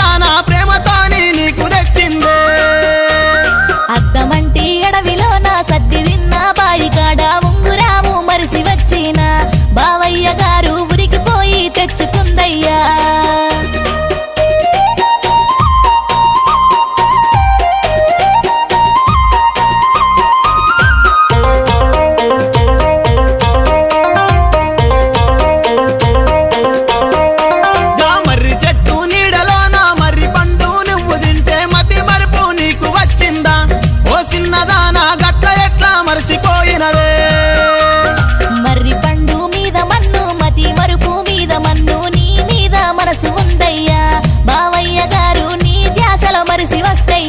అద్దానా ప్రేమతోని నీకు తెచ్చిందే అద్దమై parece bastante